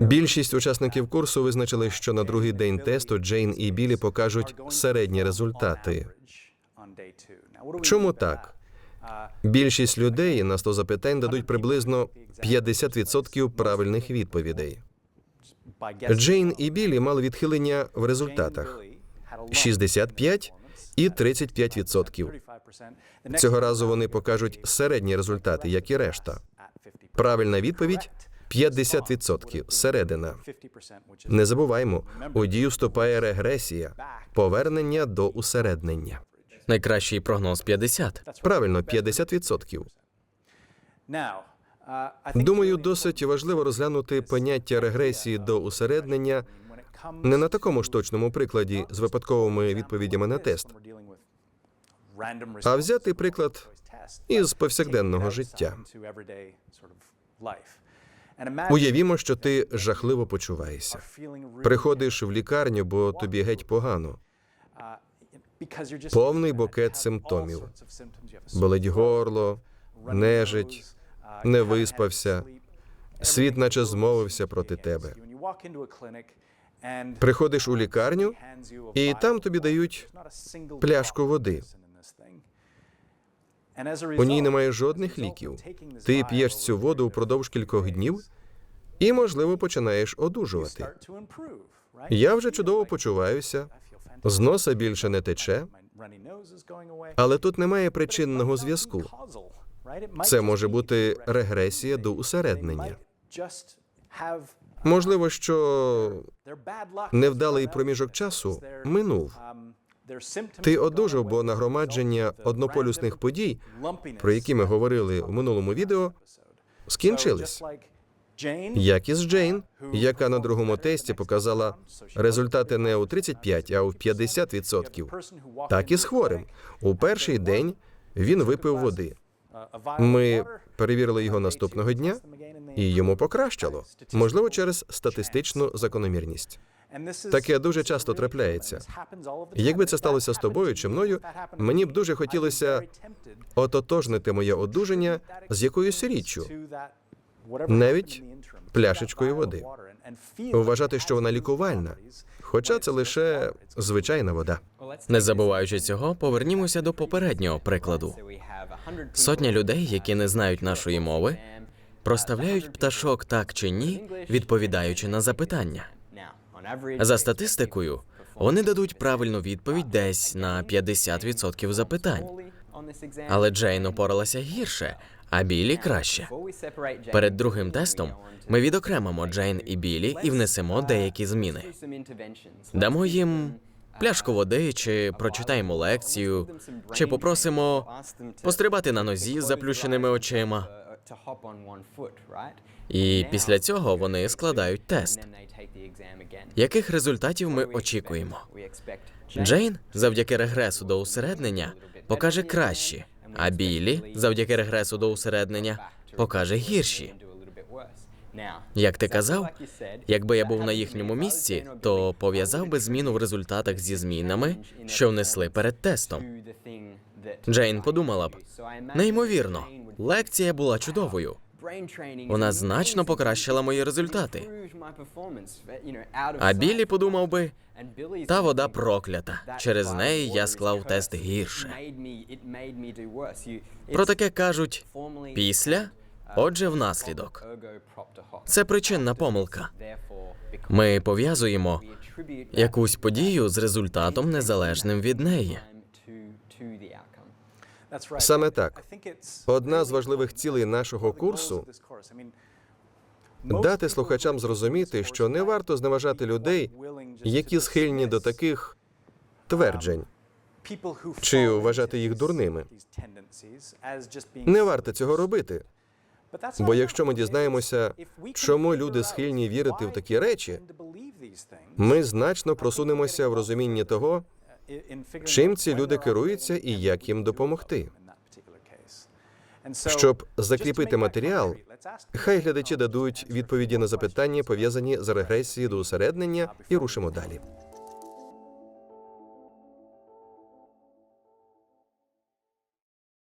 Більшість учасників курсу визначили, що на другий день тесту Джейн і Білі покажуть середні результати. Чому так? Більшість людей на 100 запитань дадуть приблизно 50% правильних відповідей. Джейн і Білі мали відхилення в результатах 65 і 35%. Цього разу вони покажуть середні результати, як і решта. Правильна відповідь 50%, середина. Не забуваймо, у дію вступає регресія, повернення до усереднення. Найкращий прогноз 50. Правильно, 50%. Думаю, досить важливо розглянути поняття регресії до усереднення не на такому ж точному прикладі з випадковими відповідями на тест, а взяти приклад із повсякденного життя. Уявімо, що ти жахливо почуваєшся. Приходиш в лікарню, бо тобі геть погано. повний букет симптомів. Болить горло, нежить, не виспався. Світ наче змовився проти тебе. Приходиш у лікарню, і там тобі дають пляшку води. У ній немає жодних ліків. Ти п'єш цю воду впродовж кількох днів і, можливо, починаєш одужувати. Я вже чудово почуваюся, з носа більше не тече, але тут немає причинного зв'язку. Це може бути регресія до усереднення. Можливо, що невдалий проміжок часу минув. Ти одужав, бо нагромадження однополюсних подій, про які ми говорили в минулому відео, скінчились. Як і з Джейн, яка на другому тесті показала результати не у 35, а у 50%. Так і з хворим. У перший день він випив води. Ми перевірили його наступного дня, і йому покращало. Можливо, через статистичну закономірність. Таке дуже часто трапляється. Якби це сталося з тобою чи мною, мені б дуже хотілося ототожнити моє одужання з якоюсь річчю, навіть пляшечкою води. Вважати, що вона лікувальна, хоча це лише звичайна вода. Не забуваючи цього, повернімося до попереднього прикладу. Сотня людей, які не знають нашої мови, проставляють пташок так чи ні, відповідаючи на запитання. За статистикою, вони дадуть правильну відповідь десь на 50% запитань. Але Джейн опоралася гірше, а Білі краще. Перед другим тестом ми відокремимо Джейн і Білі і внесемо деякі зміни. Дамо їм пляшку води, чи прочитаємо лекцію, чи попросимо пострибати на нозі з заплющеними очима. І після цього вони складають тест. Яких результатів ми очікуємо? Джейн, завдяки регресу до усереднення, покаже кращі, а Білі, завдяки регресу до усереднення, покаже гірші. Як ти казав, якби я був на їхньому місці, то пов'язав би зміну в результатах зі змінами, що внесли перед тестом. Джейн подумала б, неймовірно, лекція була чудовою. Вона значно покращила мої результати. А Білі подумав би, та вода проклята. Через неї я склав тест гірше. Про таке кажуть після, отже, внаслідок. Це причинна помилка. Ми пов'язуємо якусь подію з результатом незалежним від неї. Саме так. Одна з важливих цілей нашого курсу дати слухачам зрозуміти, що не варто зневажати людей, які схильні до таких тверджень, чи вважати їх дурними. Не варто цього робити. Бо якщо ми дізнаємося, чому люди схильні вірити в такі речі, ми значно просунемося в розумінні того, чим ці люди керуються і як їм допомогти. Щоб закріпити матеріал, хай глядачі дадуть відповіді на запитання, пов'язані з регресією до усереднення, і рушимо далі.